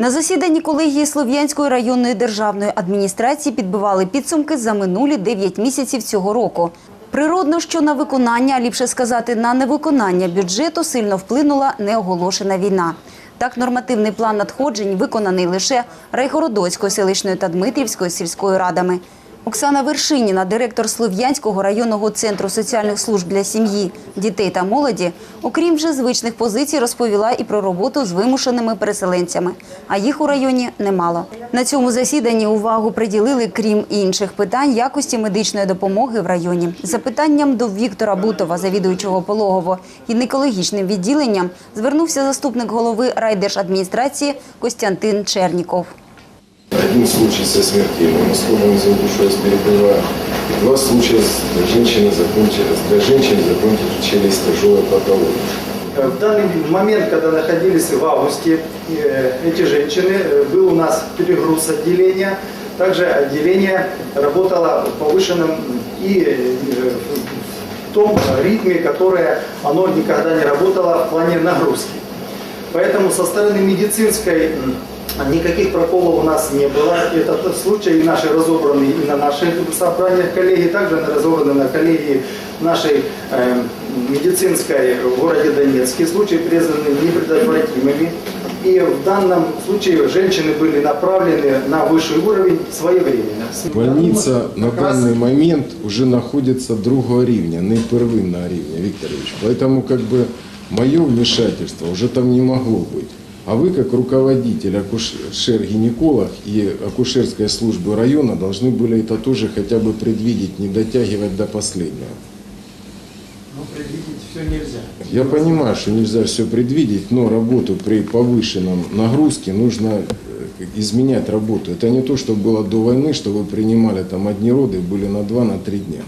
На засіданні колегії Слов'янської районної державної адміністрації підбивали підсумки за минулі 9 місяців цього року. Природно, що на виконання, а ліпше сказати, на невиконання бюджету сильно вплинула неоголошена війна. Так, нормативний план надходжень виконаний лише Райгородоцькою селищною та Дмитрівською сільською радами. Оксана Вершиніна, директор Слов'янського районного центру соціальних служб для сім'ї, дітей та молоді, окрім вже звичних позицій, розповіла і про роботу з вимушеними переселенцями, а їх у районі немало. На цьому засіданні увагу приділили, крім інших питань, якості медичної допомоги в районі. За питанням до Віктора Бутова, завідуючого пологово гінекологічним відділенням, звернувся заступник голови райдержадміністрації Костянтин Черніков. Один случай со смертельным исходом, за душу я перебиваю. Два случая с женщиной закончили, для женщин закончились тяжелой патологией. В данный момент, когда находились в августе, э, эти женщины, э, был у нас перегруз отделения. Также отделение работало в повышенном и э, в том ритме, которое оно никогда не работало в плане нагрузки. Поэтому со стороны медицинской никаких проколов у нас не было. Этот случай наши разобраны и на наших собраниях коллеги, также на разобраны на коллегии нашей э, медицинской в городе Донецке. Случаи признаны непредотвратимыми. И в данном случае женщины были направлены на высший уровень своевременно. Больниця на даний момент уже находится другого рівня, не первинного рівня, Викторович. Поэтому как бы мое вмешательство уже там не могло быть. А вы, как руководитель, акушер-гинеколог и акушерской службы района, должны были это тоже хотя бы предвидеть, не дотягивать до последнего. Но предвидеть все нельзя. Я понимаю, что нельзя все предвидеть, но работу при повышенном нагрузке нужно э, изменять работу. Это не то, что было до войны, что вы принимали там одни роды, были на два, на три дня.